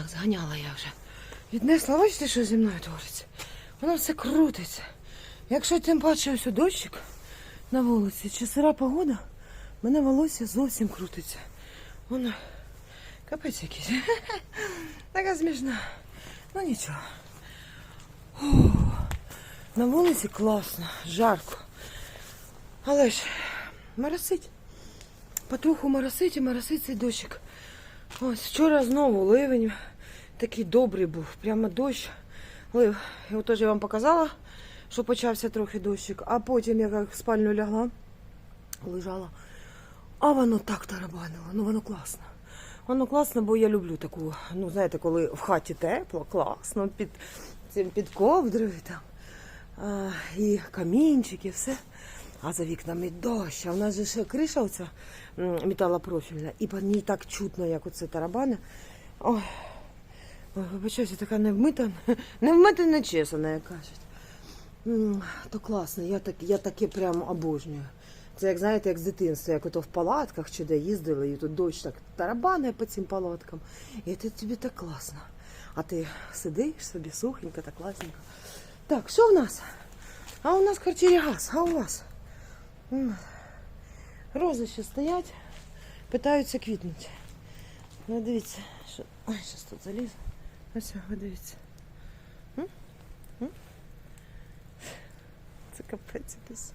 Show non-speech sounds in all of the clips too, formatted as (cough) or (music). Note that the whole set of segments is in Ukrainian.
Так, зганяла я вже. Віднесла, бачите, що зі мною твориться? Воно все крутиться. Якщо тим паче ось дощик на вулиці чи сира погода, мене волосся зовсім крутиться. Воно капець якийсь. (laughs) Така смішна. Ну нічого. Фу. На вулиці класно, жарко. Але ж моросить. Потроху моросить і моросить цей дощик. Ось вчора знову ливень такий добрий був. Прямо дощ. Лив. Його теж я вам показала, що почався трохи дощик. А потім я як в спальню лягла, лежала. А воно так тарабанило. Ну воно класно. Воно класно, бо я люблю таку, ну знаєте, коли в хаті тепло, класно, під під ковдрою там. А, і камінчики, все. А за вікнами дощ. А в нас же ще криша оця металопрофільна, і по ній так чутно, як оце тарабани. Ой, ой така невмита, (laughs) невмита не чесана, як кажуть. То класно, я, так, я таке прямо обожнюю. Це як знаєте, як з дитинства, як ото в палатках чи де їздили, і тут дощ так тарабане по цим палаткам. І це тобі так класно. А ти сидиш собі сухенько, так класненько. Так, що в нас? А у нас квартирі газ, а у вас? М. Рози ще стоять, питаються квітнути. Ну, дивіться, що. Ой, зараз тут залізу. Ось, ви дивіться. Це капець якийсь.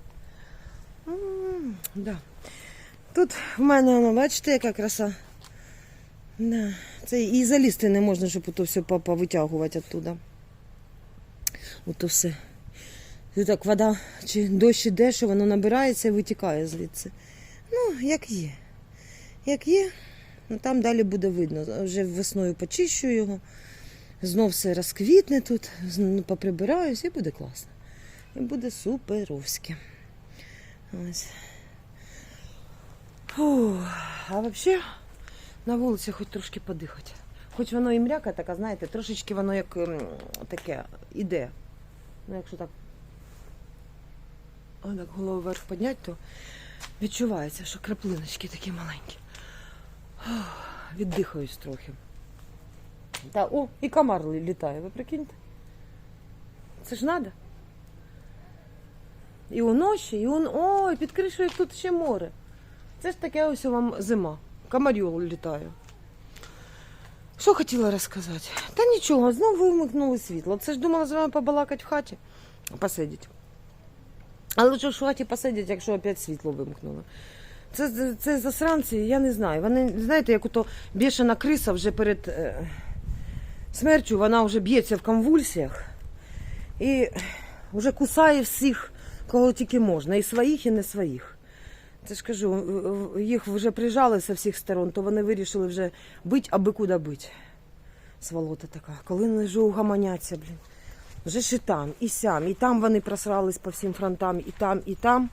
Тут в мене, воно, бачите, яка краса. Це і залізти не можна, щоб ото все по- повитягувати оттуда. Ото все. Так вода чи дощ іде, що воно набирається і витікає звідси. Ну, як є. Як є, ну, там далі буде видно. Вже весною почищу його, знов все розквітне тут, зн- поприбираюсь і буде класно. І буде суперовське. А взагалі на вулиці хоч трошки подихати. Хоч воно і мряка така, знаєте, трошечки воно як ем, таке іде. Ну, якщо так, так голову вверх підняти, то відчувається, що краплиночки такі маленькі. Віддихаюсь трохи. Та, о, і комар лі- літає, ви прикиньте? Це ж треба. І уночі, і он. Ой, під кришею тут ще море. Це ж таке ось вам зима. Комарю літає. Що хотіла розказати? Та нічого, знову вимикнули світло. Це ж думала з вами побалакати в хаті, посидіти. Але ж в хаті посидять, якщо опять світло вимкнуло? Це, це, засранці, я не знаю. Вони, знаєте, як ото бішена криса вже перед е, вона вже б'ється в конвульсіях і вже кусає всіх, кого тільки можна, і своїх, і не своїх. Це ж кажу, їх вже прижали з всіх сторон, то вони вирішили вже бить, аби куди бить. Сволота така. Коли не вже угаманяться, блін. Вже ж і там, і сям, і там вони просрались по всім фронтам, і там, і там.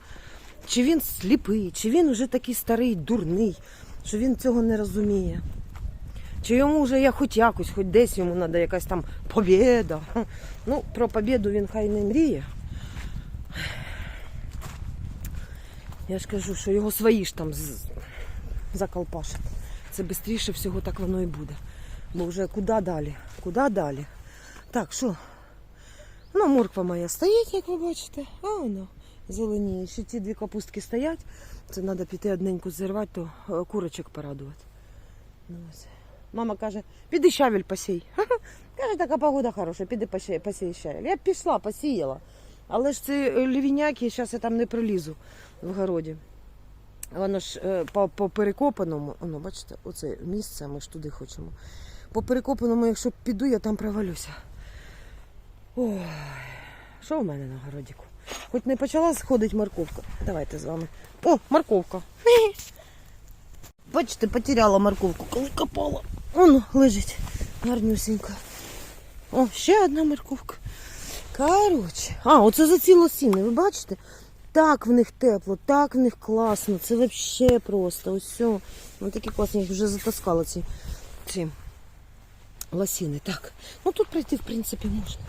Чи він сліпий, чи він вже такий старий, дурний, що він цього не розуміє. Чи йому вже я хоч якось, хоч десь йому треба якась там побєда. Ну, про побєду він хай не мріє. Я ж кажу, що його свої ж там з- заколпашать. Це швидше всього так воно і буде. Бо вже куди далі? Куди далі? Так, що? Ну, морква моя стоїть, як ви бачите. А воно зеленіє. Ще ті дві капустки стоять. Це треба піти одненьку зірвати, то е, курочок порадувати. Ну, ось. Мама каже, піди щавель посій. (laughs) Каже, така погода хороша, піди посій, щавель. Я пішла, посіяла. Але ж це лівіняки, зараз я там не пролізу в городі. Воно ж е, по, перекопаному, воно, бачите, оце місце, ми ж туди хочемо. По перекопаному, якщо піду, я там провалюся. Ой, що в мене на городіку? Хоч не почала сходити морковка. Давайте з вами. О, морковка. (laughs) Бачите, потеряла морковку, коли копала. Воно лежить гарнюсенько. О, ще одна морковка. Коротше. А, оце за ці лосіни, ви бачите? Так в них тепло, так в них класно. Це взагалі просто. Ось все. Вони такі класні, їх вже затаскала ці, ці лосіни. Так. Ну тут пройти, в принципі, можна.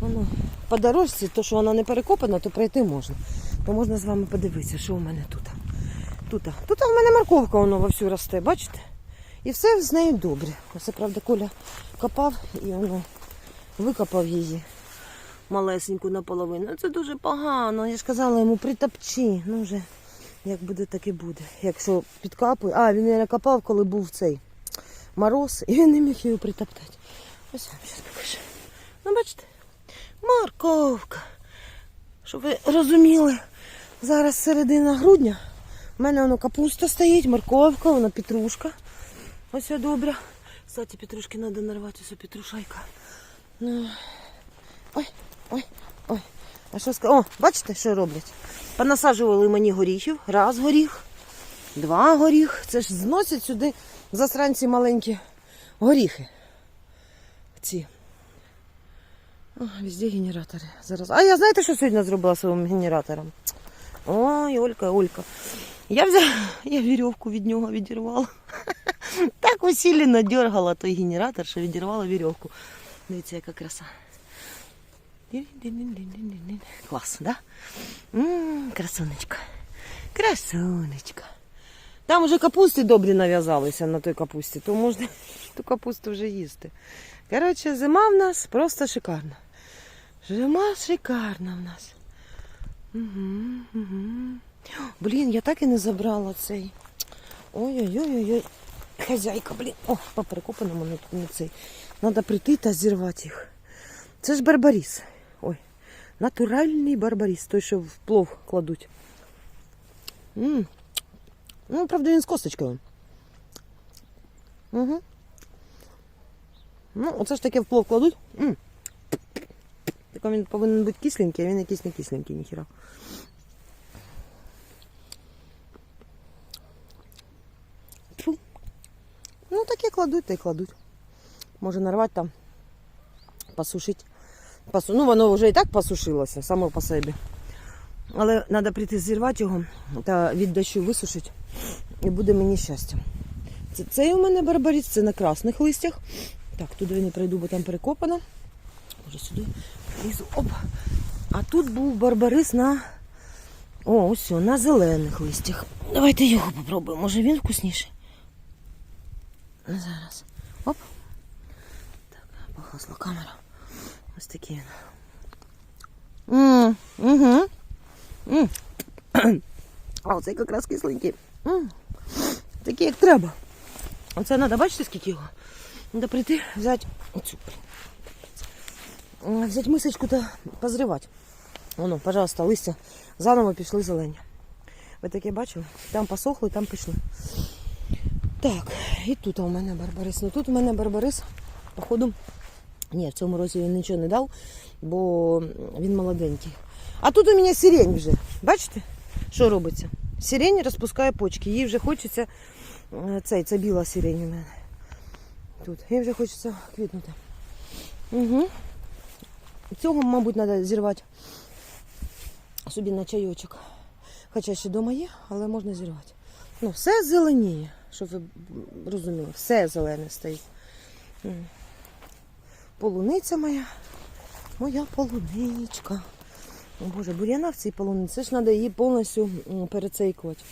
Воно по дорожці, то що вона не перекопана, то пройти можна. То можна з вами подивитися, що у мене тут. Тут, тут у мене морковка воно вовсю росте, бачите? І все з нею добре. Оце, правда, Коля копав і воно викопав її малесеньку наполовину. Це дуже погано. Я ж казала йому притопчи. Ну вже як буде, так і буде. Якщо підкапує. А, він не копав, коли був цей мороз, і він не міг її притоптати. Ось я вам зараз покажу. Ну, бачите, морковка. Щоб ви розуміли, зараз середина грудня. У мене воно капуста стоїть, морковка, воно петрушка. Ось добре. Кстати, петрушки треба нарвати, ось петрушайка. Ну, Ой, ой, ой. А що ска... О, бачите, що роблять? Понасаджували мені горіхів. Раз горіх, два горіх. Це ж зносять сюди засранці маленькі горіхи. Ці. О, везде генератори. Зараз. А я знаєте, що сьогодні зробила своїм генератором? Ой, Олька, Олька. Я взяла, я вірьовку від нього відірвала. Так усилено дергала той генератор, що відірвала вірьовку. Дивіться, яка краса. Клас, да? М, красунечка. Красунечка. Там вже капусти добрі нав'язалися на той капусті, то можна ту капусту вже їсти. Коротше, зима в нас просто шикарна. Зима шикарна в нас. Угу, угу. Блін, я так і не забрала цей. Ой-ой-ой-ой. Хазяйка, блін. О, по перекопаному не цей. Треба прийти та зірвати їх. Це ж барбаріс. Ой. Натуральний барбаріс, той, що в плов кладуть. м Ну, правда, він з косточкою. Угу. Ну, оце ж таке в плов кладуть. м Так він повинен бути кисленький, а він якийсь не кисленький, ніхіра. Ну, таке кладуть, та й кладуть. Може нарвати там, посушити. Посу... Ну, воно вже і так посушилося, само по собі. Але треба прийти зірвати його та від дощу висушити. І буде мені щастя. Це, це у мене барбаріс, це на красних листях. Так, туди я не пройду, бо там перекопано. Може сюди лізу. Оп. А тут був барбарис на. О, ось, на зелених листях. Давайте його попробуємо. Може він вкусніший. Зараз. Оп. Так, погасла камера. Ось такий він. М, Угу. А оцей якраз кисленький. М. Такий, як треба. Оце треба, бачите, скільки його? Треба прийти, взяти оцю. Взяти мисочку та позривати. Воно, пожалуйста, листя заново пішли зелені. Ви таке бачили? Там посохли, там пішли. Так, і тут у мене барбарис. Ну тут у мене барбарис, походу, ні, в цьому році він нічого не дав, бо він молоденький. А тут у мене сирень вже. Бачите, що робиться? Сирень розпускає почки. Їй вже хочеться. е, Цей, це біла сирень у мене. Тут. Їй вже хочеться квітнути. Угу. Цього, мабуть, треба зірвати собі на чайочок. Хоча ще вдома є, але можна зірвати. Ну, все зеленіє, щоб ви розуміли, все зелене стоїть. Полуниця моя, моя полуничка. О Боже, бур'яна в цій полуниці. Це ж треба її повністю перецейкувати.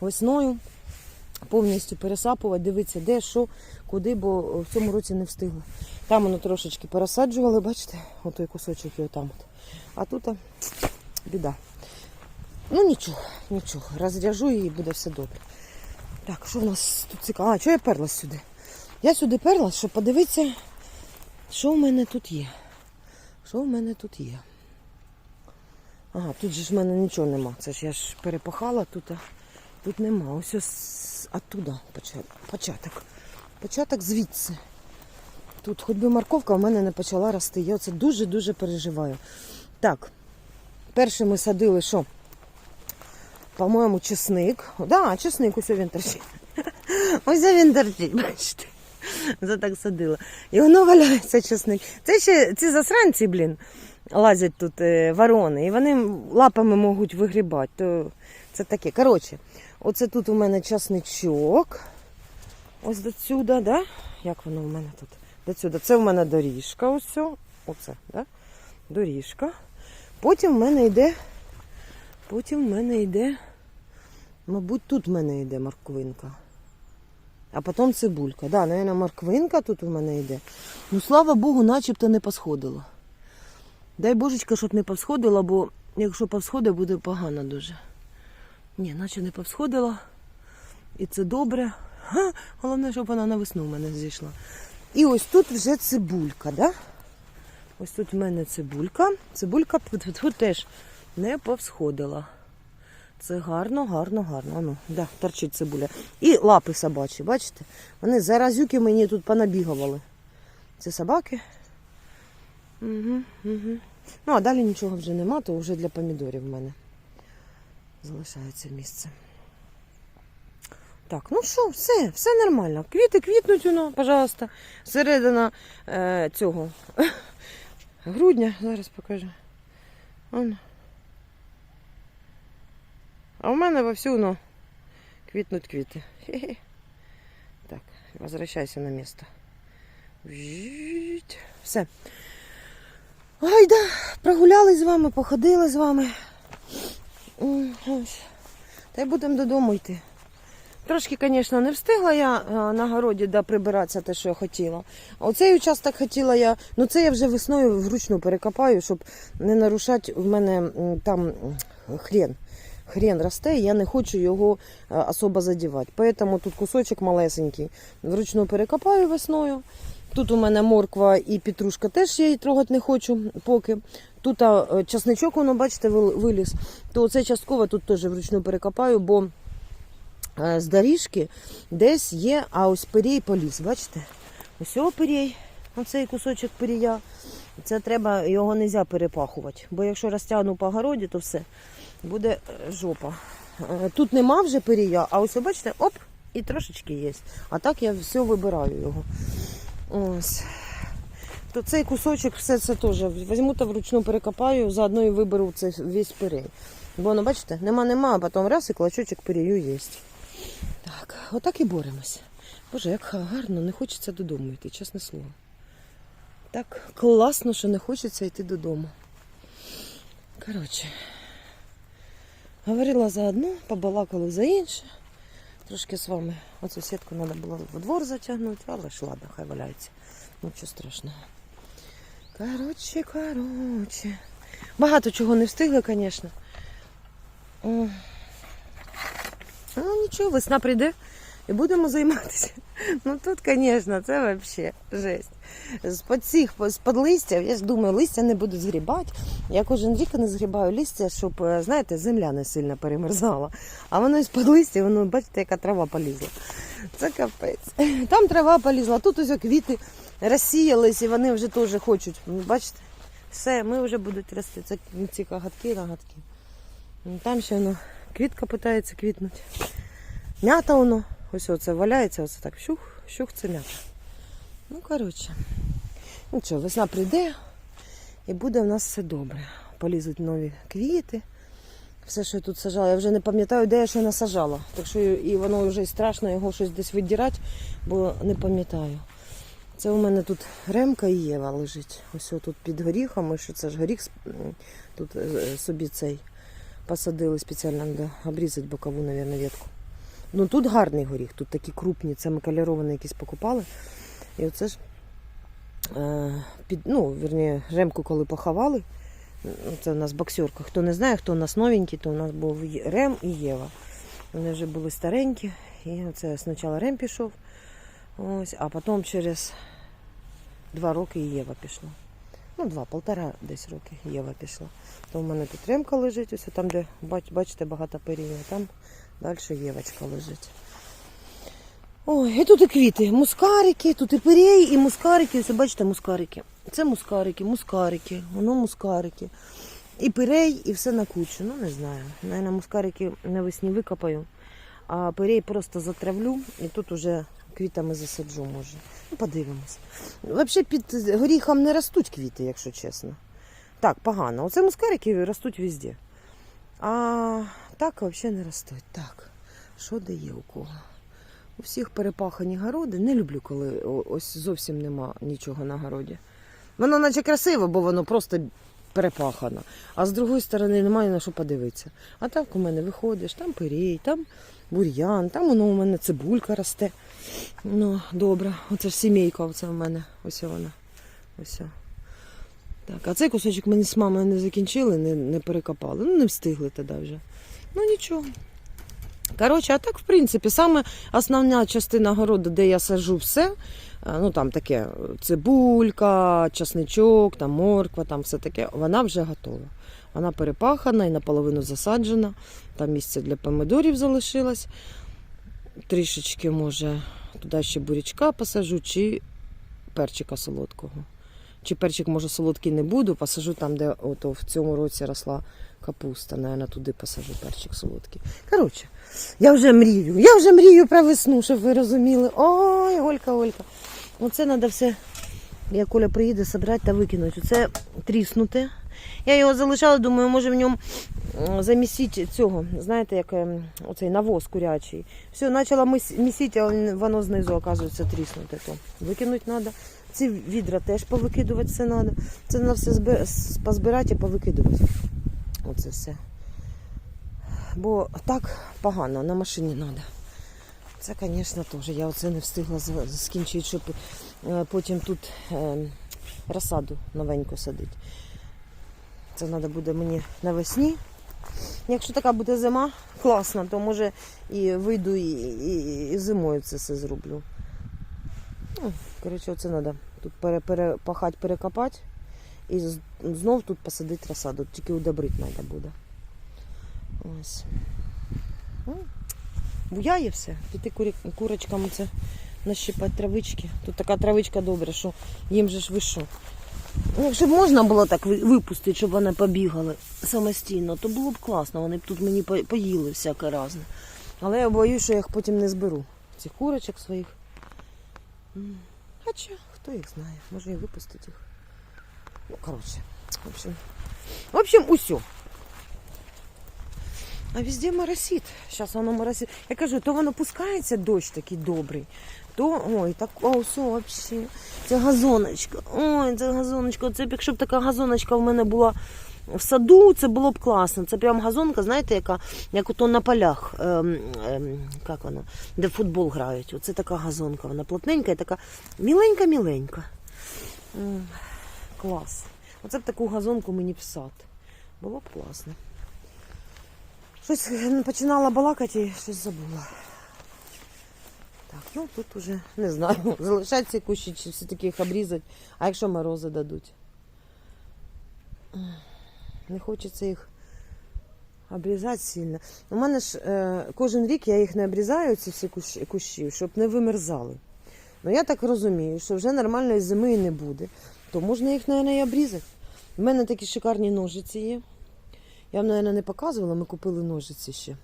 Весною повністю пересапувати, дивитися, де, що, куди, бо в цьому році не встигла. Там воно трошечки пересаджували, бачите, отой кусочок його там. От. А тут а, біда. Ну нічого, нічого. Розряжу її і буде все добре. Так, що в нас тут цікаво? А, чого я перлась сюди? Я сюди перлась, щоб подивитися, що в мене тут є. Що в мене тут є? Ага, тут же ж в мене нічого нема. Це ж я ж перепахала тут. А тут нема. Ось ось оттуда. Початок. Початок звідси. Тут хоч би морковка в мене не почала рости. Я це дуже-дуже переживаю. Так, перше ми садили що? По-моєму, чесник. Да, чесник, ось він торчить. Ось він торчить, бачите. За так садила. І воно валяється чесник. Це ще ці засранці, блін, лазять тут е, ворони, і вони лапами можуть вигрібати. То це таке. Коротше, оце тут у мене часничок. Ось до сюди, да? Як воно у мене тут? До сюди. Це в мене доріжка. Ось. Оце, да? Доріжка. Потім в мене йде. Потім в мене йде. Мабуть, тут в мене йде морквинка. а потім цибулька. Да, навіть морквинка тут у мене йде. Ну, слава Богу, начебто не посходило. Дай божечка, щоб не повсходило, бо якщо повсходить, буде погано дуже. Ні, наче не повсходило. І це добре. Ха, головне, щоб вона на весну в мене зійшла. І ось тут вже цибулька, да? Ось тут в мене цибулька. Цибулька (laughs) теж не повсходила. Це гарно, гарно, гарно. Ану, да, торчить цибуля. І лапи собачі, бачите? Вони заразюки мені тут понабігували. Це собаки. Угу, угу. Ну, а далі нічого вже нема, то вже для помідорів в мене залишається місце. Так, ну що, все, все нормально. Квіти квітнуть, воно, пожалуйста. Середина е, цього (laughs) грудня, зараз покажу. Воно. А у мене вовсю ну, квітнуть квіти. Хе-хе. Так, возвращайся на. Вжіть. Все. Ой, да, прогулялись з вами, походили з вами. Та й будемо додому йти. Трошки, звісно, не встигла я на городі да, прибиратися те, що я хотіла. Оцей участок хотіла я, ну це я вже весною вручну перекопаю, щоб не нарушати в мене там хрен. Хрен росте, я не хочу його е, особо задівати. Тому тут кусочок малесенький. Вручну перекопаю весною. Тут у мене морква і петрушка теж я її трогати не хочу поки. Тут а, часничок, воно, бачите, виліз. То це частково тут теж вручну перекопаю, бо е, з доріжки десь є, а ось пирій поліз, бачите? Ось пирій, оцей кусочок пирія. Це треба, його не перепахувати. Бо якщо розтягну по городі, то все, буде е, жопа. Е, Тут нема вже пирія, а ось бачите, оп, і трошечки є. А так я все вибираю його. Ось. То цей кусочок все це теж візьму та вручну перекопаю, заодно і виберу це весь пирій. Бо ну, бачите, нема, нема, а потім раз і клочочок пирію є. Так, отак і боремося. Боже, як гарно, не хочеться додому йти, чесне слово. Так класно, що не хочеться йти додому. Коротше, говорила за одну, побалакали за інше. Трошки з вами оцю сітку треба було в двор затягнути, але ж ладно, хай валяється. Нічого страшного. Коротше, коротше. Багато чого не встигли, звісно. Ну нічого, весна прийде і будемо займатися. Ну тут, звісно, це взагалі жесть. З-под цих, з-под листя, я ж думаю, листя не буду згрібати. Я кожен рік не згрібаю листя, щоб, е, знаєте, земля не сильно перемерзала. А воно із-под листя, воно, бачите, яка трава полізла. Це капець. Там трава полізла, тут ось квіти розсіялись і вони вже теж хочуть. Ну, Бачите? Все, ми вже будуть рости. Це ці кагатки, нагадки. Ну, Там ще воно квітка питається квітнути. М'ята воно. Ось оце валяється, оце так щух, щух, це м'ята. Ну, коротше. Ну що, весна прийде і буде в нас все добре. Полізуть нові квіти. Все, що я тут сажала, я вже не пам'ятаю, де я що насажала. Так що і воно вже страшно його щось десь віддирати, бо не пам'ятаю. Це у мене тут ремка і Єва лежить. Ось тут під горіхами, що це ж горіх тут е, собі цей посадили спеціально да, обрізати бокову, мабуть, ветку. Ну тут гарний горіх, тут такі крупні, це ми кольоровані якісь покупали. І оце ж е, під, ну, вірні, ремку, коли поховали. ну, Це у нас боксерка. Хто не знає, хто у нас новенький, то у нас був Рем і Єва. Вони вже були старенькі. І це спочатку Рем пішов, ось, а потім через два роки Єва пішла. Ну, два, полтора десь роки Єва пішла. То в мене тут ремка лежить, ось там, де бачите, багато перів, а там далі Євочка лежить. Ой, і тут і квіти, мускарики, тут і пирій, і мускарики. Ось бачите, мускарики. Це мускарики, мускарики, воно мускарики. І пирей, і все на кучу. Ну, не знаю. Наверное, мускарики навесні викопаю, а пирей просто затравлю і тут уже квітами засаджу, може. Ну, подивимось. Взагалі під горіхом не ростуть квіти, якщо чесно. Так, погано. Оце мускарики ростуть везде. А так взагалі не ростуть. Так, що де є у кого? У всіх перепахані городи. Не люблю, коли ось зовсім нема нічого на городі. Воно наче красиво, бо воно просто перепахана. А з другої сторони немає на що подивитися. А так у мене виходиш, там пирій, там бур'ян, там воно у мене цибулька росте. Ну, добре. Оце ж сімейка, оце в мене. Ось вона. Ось. Так, а цей кусочок ми з мамою не закінчили, не, не перекопали. Ну, не встигли тоді вже. Ну нічого. Коротше, а так, в принципі, саме основна частина городу, де я саджу все, е, ну там таке цибулька, часничок, там морква, там все таке, вона вже готова. Вона перепахана і наполовину засаджена. Там місце для помидорів залишилось. Трішечки, може, туди ще бурячка посажу, чи перчика солодкого. Чи перчик, може, солодкий не буду, посажу там, де ото в цьому році росла капуста. Наверно, туди посажу перчик солодкий. Коротше, я вже мрію. Я вже мрію про весну, щоб ви розуміли. Ой, Олька, Олька. Оце треба все, як Коля приїде, зібрати та викинути. Оце тріснуте. Я його залишала, думаю, може в ньому замісити цього, знаєте, як ем, оцей навоз курячий. Все, почала місити, а воно знизу, оказується, тріснуте. То викинути треба. Ці відра теж повикидувати все треба. Це треба все позбирати і повикидувати. Оце все. Бо так погано, на машині треба. Це, звісно, теж. Я оце не встигла з- скінчити, щоб е, потім тут е, розсаду новеньку садити. Це треба буде мені навесні. Якщо така буде зима класна, то може і вийду і, і, і зимою це все зроблю. Ну, коротше, оце треба тут пере, перепахати, перекопати і знов тут посадити розсаду. Тільки удобрити треба буде. Ось. Ну, Буяє все. Піти курочкам це нащипати травички. Тут така травичка добра, що їм же ж ви. Ну, Якщо б можна було так випустити, щоб вони побігали самостійно, то було б класно. Вони б тут мені поїли всяке разне. Але я боюсь, що я їх потім не зберу. Цих курочок своїх. Хоча, хто їх знає, може і випустити їх. Ну, коротше, в общем. В общем, усьо. А везде моросить. Зараз воно моросить. Я кажу, то воно пускається дощ такий добрий, то ой, так о, все вообще. Це газоночка. Ой, це газоночка. Це б якщо б така газоночка в мене була в саду, це було б класно. Це прям газонка, знаєте, яка, як ото на полях, ем, ем, як воно, де в футбол грають. Оце така газонка. Вона плотненька і така міленька-міленька. Клас. Оце б таку газонку мені в сад. Було б класно. Щось е, починала балакати і щось забула. Так, ну тут уже не знаю, (laughs) залишать ці кущі чи все-таки їх обрізати, а якщо морози дадуть. Не хочеться їх обрізати сильно. У мене ж е, кожен рік я їх не обрізаю, ці всі кущі, кущі, щоб не вимерзали. Ну я так розумію, що вже нормальної зими і не буде, то можна їх, мабуть, і обрізати. У мене такі шикарні ножиці є. Я вам, мабуть, не показувала, ми купили ножиці ще.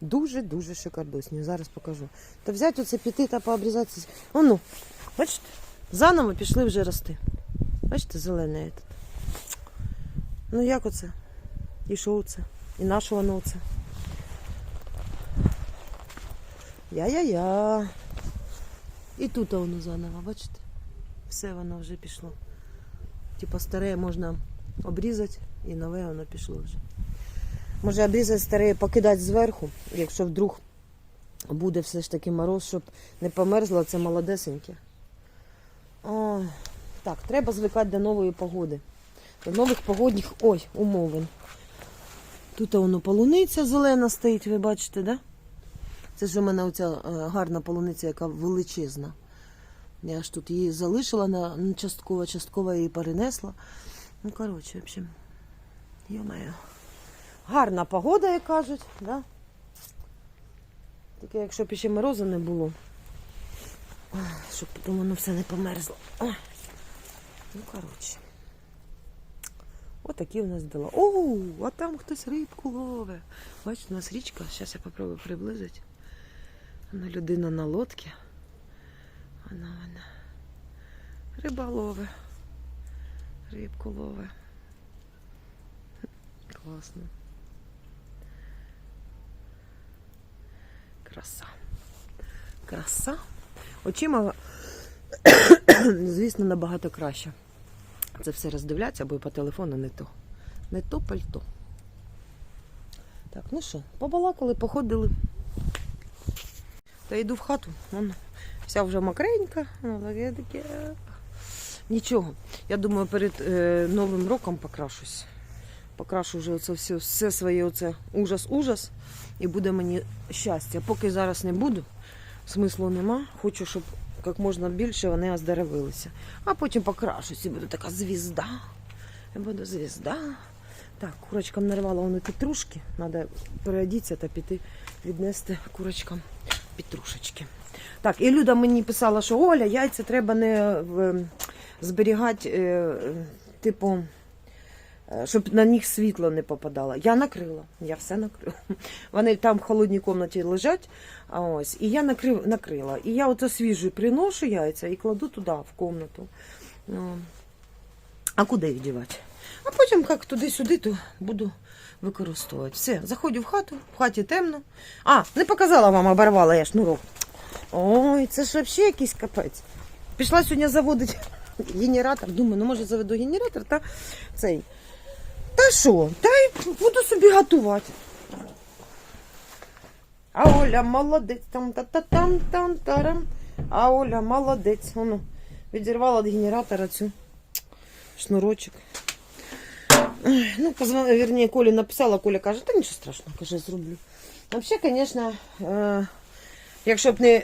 Дуже-дуже шикардосні. Зараз покажу. Та взяти оце піти та пообрізати. О, ну, бачите, заново пішли вже рости. Бачите, зелене. этот. Ну як оце? І що це? І на що воно це? Я-я-я. І тут воно заново, бачите? Все воно вже пішло. Типа старе можна обрізати і нове воно пішло вже. Може обрізати старе, покидати зверху, якщо вдруг буде все ж таки мороз, щоб не померзло, це молодесеньке. О, так, треба звикати до нової погоди. До нових погодних ой, умовин. Тут воно полуниця зелена стоїть, ви бачите, да? Це ж у мене оця е, гарна полуниця, яка величезна. Я ж тут її залишила на на частково, частково її перенесла. Ну, коротше, в общем, йо-моє. Гарна погода, як кажуть, да? Тільки якщо б ще морозу не було, щоб потім воно все не померзло. Ну, коротше. Отакі у нас дела. О, а там хтось рибку ловить. Бачите, у нас річка. Зараз я попробую приблизити. Вона людина на лодці. Вона, вона. Риба ловить. Рибку ловить. Класно. Краса. Краса. Очима, звісно, набагато краще. це все роздивлятися, бо по телефону не то. Не то пальто. Так, ну що, побалакали, походили. Та йду в хату. Вон, вся вже мокренька. Ну, таке, таке. Нічого. Я думаю, перед е, Новим роком покрашусь. Покрашу вже оце все, все своє оце ужас-ужас. І буде мені щастя. Поки зараз не буду, смислу нема. Хочу, щоб як можна більше вони оздоровилися. А потім покрашусь і буду така звізда. Я буду звізда. Так, курочкам нарвала вони петрушки. Треба переодітися та піти віднести курочкам петрушечки. Так, і Люда мені писала, що Оля, яйця треба не зберігати, е, типу, е, щоб на них світло не попадало. Я накрила, я все накрила. (laughs) Вони там в холодній кімнаті лежать, а ось, і я накрив, накрила. І я ото свіжі приношу яйця і кладу туди, в кімнату. Ну, а куди їх дівати? А потім, як туди-сюди, то буду використовувати. Все, заходжу в хату, в хаті темно. А, не показала вам, оборвала я шнурок. Ой, це ж взагалі якийсь капець. Пішла сьогодні заводити генератор. Думаю, ну може заведу генератор та цей. Та що? Та й буду собі готувати. А Оля молодець. Там та та там там тарам. А Оля молодець. Воно відірвала від генератора цю шнурочок. Ну, позвонила, вернее, Колі написала, Коля каже, та нічого страшного, каже, зроблю. Взагалі, звісно, якщо б не,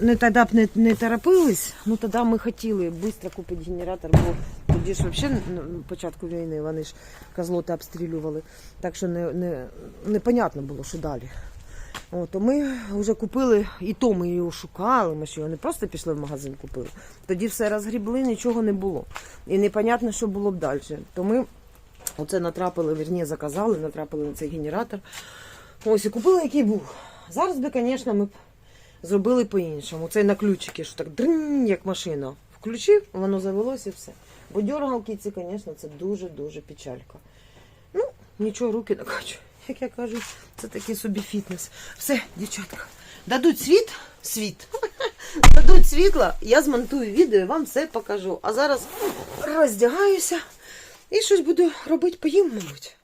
не тоді б не, не торопились, ну тоді ми хотіли швидко купити генератор, бо тоді ж взагалі на початку війни вони ж козлоти обстрілювали. Так що не, не, було, що далі. От, то ми вже купили, і то ми його шукали, ми ж його не просто пішли в магазин купили. Тоді все розгрібли, нічого не було. І непонятно, що було б далі. То ми оце натрапили, вірні, заказали, натрапили на цей генератор. Ось і купили, який був. Зараз би, звісно, ми б зробили по-іншому. Це на ключики, що так дринь, як машина. Включив, воно завелося і все. Бо дергалки ці, звісно, це дуже-дуже печалька. Ну, нічого, руки накачу. (laughs) Як я кажу, це такий собі фітнес. Все, дівчатка, дадуть світ, світ. (laughs) Дадуть світло, я змонтую відео і вам все покажу. А зараз роздягаюся і щось буду робити, поїм, мабуть.